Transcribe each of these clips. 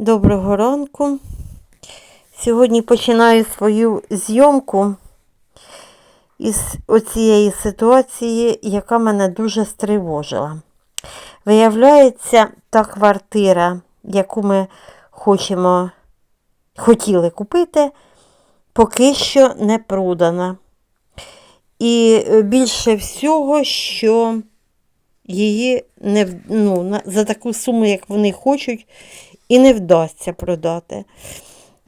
Доброго ранку. Сьогодні починаю свою зйомку із оцієї ситуації, яка мене дуже стривожила. Виявляється, та квартира, яку ми хочемо, хотіли купити, поки що не продана. І е, більше всього, що її не, ну, за таку суму, як вони хочуть, і не вдасться продати.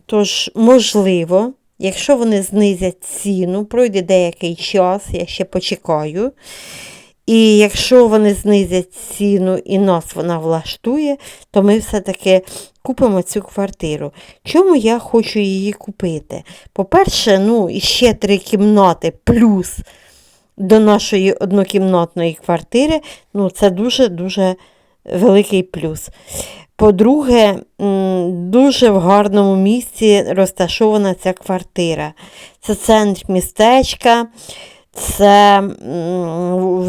Тож, можливо, якщо вони знизять ціну, пройде деякий час, я ще почекаю. І якщо вони знизять ціну і нас вона влаштує, то ми все-таки купимо цю квартиру. Чому я хочу її купити? По-перше, ну, ще три кімнати плюс до нашої однокімнатної квартири, ну, це дуже-дуже великий плюс. По-друге, дуже в гарному місці розташована ця квартира. Це центр містечка, це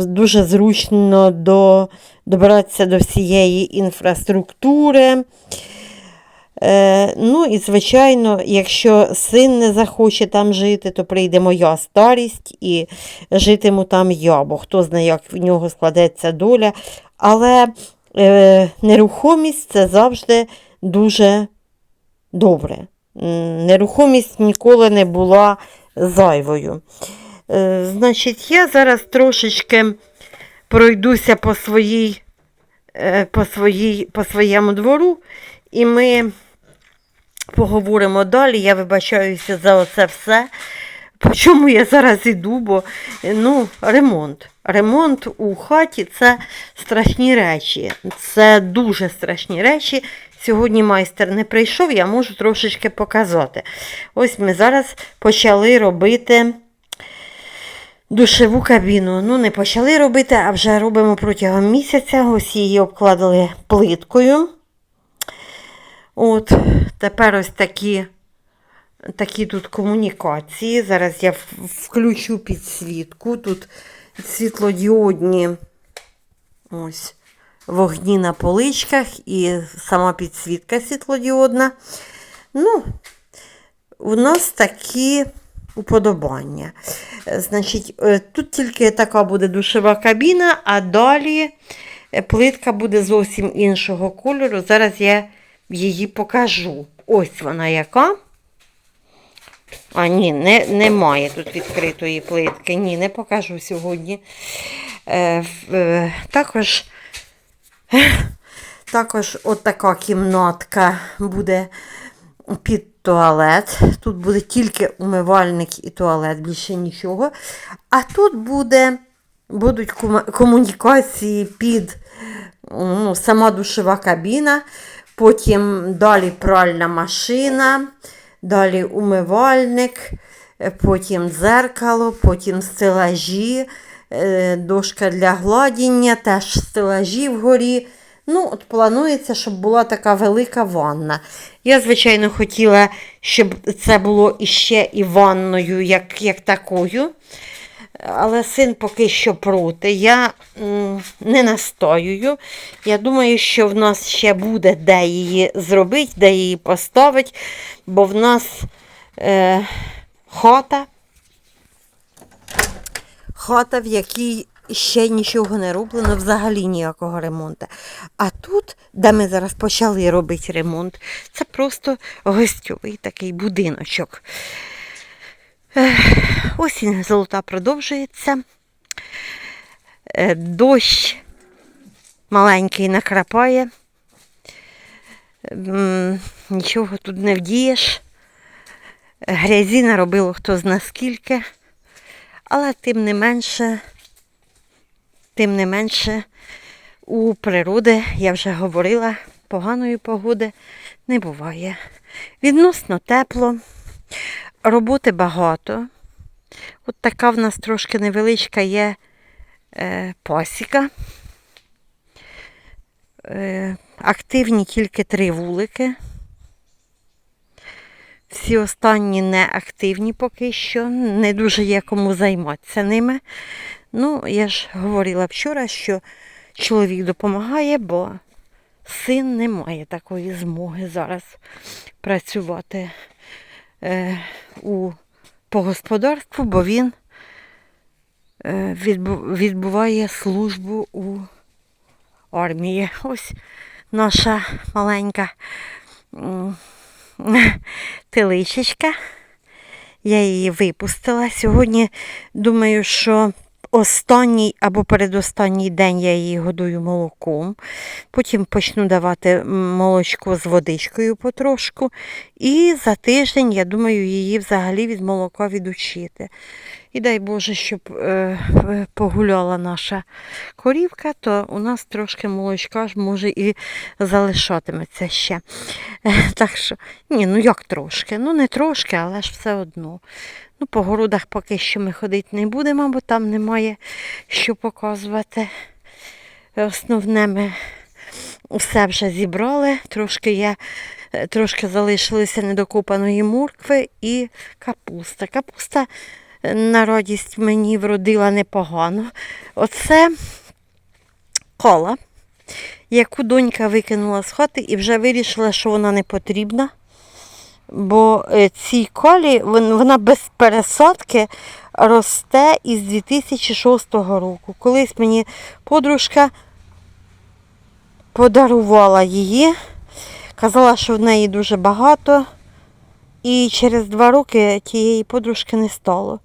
дуже зручно до, добиратися до всієї інфраструктури. Е, ну і, звичайно, якщо син не захоче там жити, то прийде моя старість і житиму там я, бо хто знає, як в нього складеться доля. Але нерухомість це завжди дуже добре. Нерухомість ніколи не була зайвою. Е, значить, я зараз трошечки пройдуся по своїй, е, по своїй, по своєму двору, і ми поговоримо далі. Я вибачаюся за оце все. Чому я зараз іду, бо ну, ремонт. Ремонт у хаті це страшні речі. Це дуже страшні речі. Сьогодні майстер не прийшов, я можу трошечки показати. Ось ми зараз почали робити душеву кабіну. Ну, не почали робити, а вже робимо протягом місяця. Ось її обкладали плиткою. От, тепер ось такі, такі тут комунікації. Зараз я включу підсвітку. Тут світлодіодні ось, вогні на поличках і сама підсвітка світлодіодна. Ну, у нас такі уподобання. Значить, е, тут тільки така буде душова кабіна, а далі е, плитка буде зовсім іншого кольору. Зараз я її покажу. Ось вона яка. А, ні, не, немає тут відкритої плитки. Ні, не покажу сьогодні. Е, е, також, також от така кімнатка буде під туалет. Тут буде тільки умивальник і туалет, більше нічого. А тут буде, будуть комунікації під ну, сама душова кабіна, потім далі пральна машина, далі умивальник, е, потім дзеркало, потім стелажі, е, дошка для гладіння, теж стелажі вгорі. Ну, от планується, щоб була така велика ванна. Я, звичайно, хотіла, щоб це було іще і ванною, як, як такою. Але син поки що проти. Я не настоюю. Я думаю, що в нас ще буде де її зробити, де її поставити, бо в нас е, хата, хата, в якій ще нічого не роблено, взагалі ніякого ремонту. А тут, де ми зараз почали робити ремонт, це просто гостьовий такий будиночок. Осінь золота продовжується. Е, Дощ маленький накрапає. Нічого тут не вдієш. Грязі наробило хто зна скільки. Але тим не менше, тим не менше, у природи, я вже говорила, поганої погоди не буває. Відносно тепло. Роботи багато. От така в нас трошки невеличка є е, пасіка. Е, активні тільки три вулики. Всі останні не активні поки що, не дуже є кому займатися ними. Ну, я ж говорила вчора, що чоловік допомагає, бо син не має такої змоги зараз працювати е, у, по господарству, бо він е, відбу- відбуває службу у армії. Ось наша маленька теличечка. Я її випустила. Сьогодні думаю, що останній або передостанній день я її годую молоком. Потім почну давати молочко з водичкою потрошку. І за тиждень, я думаю, її взагалі від молока відучити. І дай Боже, щоб е, е, погуляла наша корівка, то у нас трошки молочка ж може і залишатиметься ще. Е, Так що, ні, ну як трошки? Ну не трошки, але ж все одно. Ну, по городах поки що ми ходити не будемо, бо там немає що показувати. Основне ми все вже зібрали. Трошки є, е, трошки залишилося недокопаної моркви і капуста. Капуста на радість мені вродила непогано. Оце кола, яку донька викинула з хати і вже вирішила, що вона не потрібна. Бо е, цій колі вона без пересадки росте із 2006 року. Колись мені подружка подарувала її, казала, що в неї дуже багато. І через два роки тієї подружки не стало.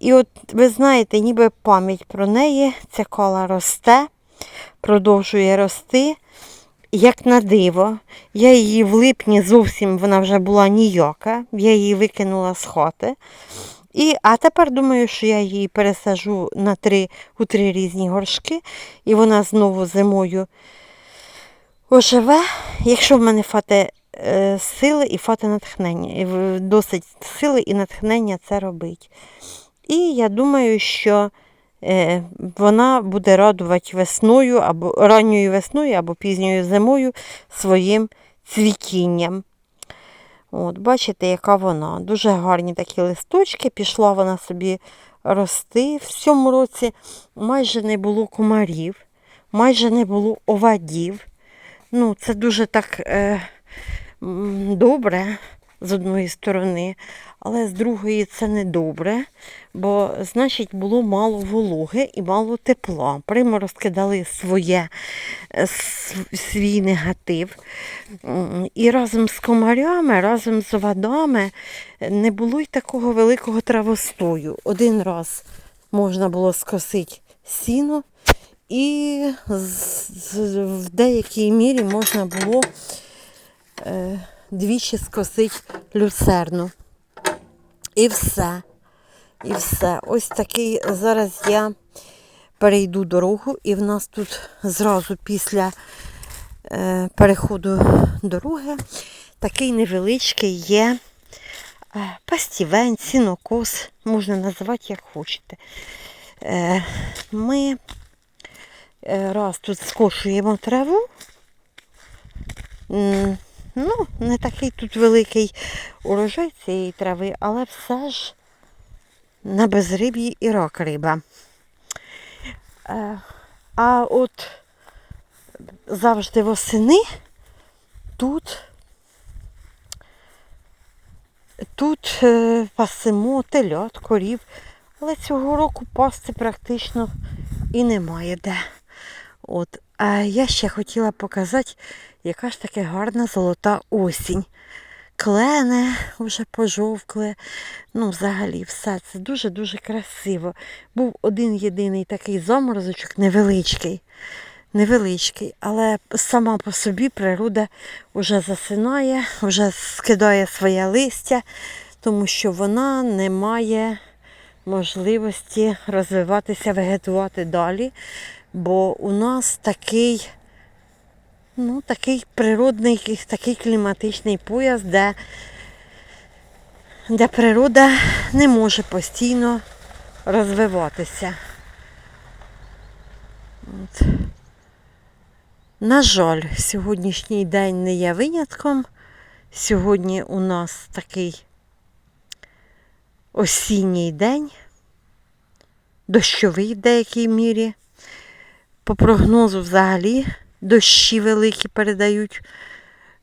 І от ви знаєте, ніби пам'ять про неї, ця кола росте, продовжує рости. Як на диво, я її в липні зовсім вона вже була ніяка, я її викинула з хати. І, а тепер думаю, що я її пересажу на три, у три різні горшки, і вона знову зимою оживе, якщо в мене фати сили і фати натхнення. Досить сили і натхнення це робить. І я думаю, що е, вона буде радувати весною або ранньою весною або пізньою зимою своїм цвітінням. От, бачите, яка вона. Дуже гарні такі листочки. Пішла вона собі рости. В цьому році майже не було комарів, майже не було овадів. Ну, це дуже так е, добре з одної сторони, але з другої це не добре, бо, значить, було мало вологи і мало тепла. Приморозки дали своє, е, свій негатив. І разом з комарями, разом з овадами не було й такого великого травостою. Один раз можна було скосити сіно, і в деякій мірі можна було двічі скосити люцерну. І все. І все. Ось такий зараз я перейду дорогу, і в нас тут зразу після е, переходу дороги такий невеличкий є е, пастівень, сінокос, можна називати як хочете. Е, ми е, раз тут скошуємо траву. Ну, не такий тут великий урожай цієї трави, але все ж на безриб'ї і рак риба. Е, А от завжди восени тут, тут е, пасемо телят, корів, але цього року пасти практично і немає де. От. А я ще хотіла показати, яка ж таке гарна золота осінь. Клени вже пожовкли. Ну, взагалі, все це дуже-дуже красиво. Був один єдиний такий заморозочок невеличкий. Невеличкий, але сама по собі природа вже засинає, вже скидає своє листя, тому що вона не має можливості розвиватися, вегетувати далі. Бо у нас такий, ну, такий природний, такий кліматичний пояс, де, де природа не може постійно розвиватися. От. На жаль, сьогоднішній день не є винятком. Сьогодні у нас такий осінній день, дощовий в деякій мірі. По прогнозу взагалі дощі великі передають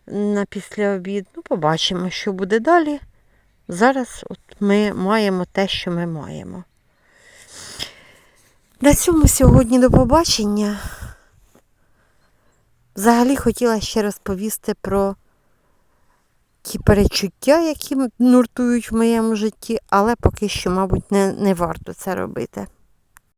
на післяобід. Ну, побачимо, що буде далі. Зараз от ми маємо те, що ми маємо. На цьому сьогодні до побачення. Взагалі хотіла ще розповісти про ті перечуття, які нуртують в моєму житті, але поки що, мабуть, не, не варто це робити.